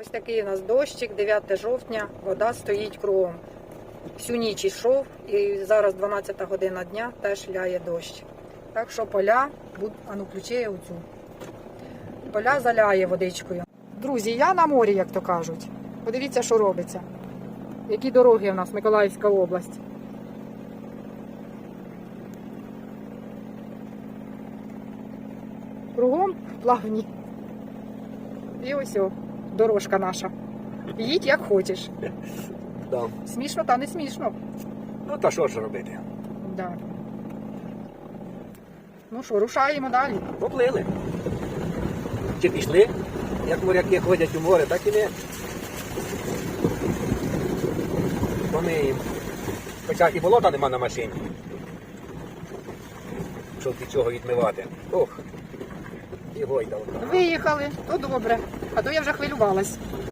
Ось такий у нас дощик, 9 жовтня, вода стоїть кругом. Всю ніч йшов і зараз 12 година дня теж ляє дощ. Так що поля, буд- а ну ключи я оцю. Поля заляє водичкою. Друзі, я на морі, як то кажуть. Подивіться, що робиться. Які дороги у нас, Миколаївська область. Кругом плавні. І ось о, дорожка наша. Їдь як хочеш. Да. Смішно та не смішно. Ну та що ж робити? Да. Ну що, рушаємо далі. Поплили. Чи пішли, як моряки ходять у море, так і не. Помиємо. Хоча і болота нема на машині. Щоб від цього відмивати. Ох. Виїхали, то добре. А то я вже хвилювалась.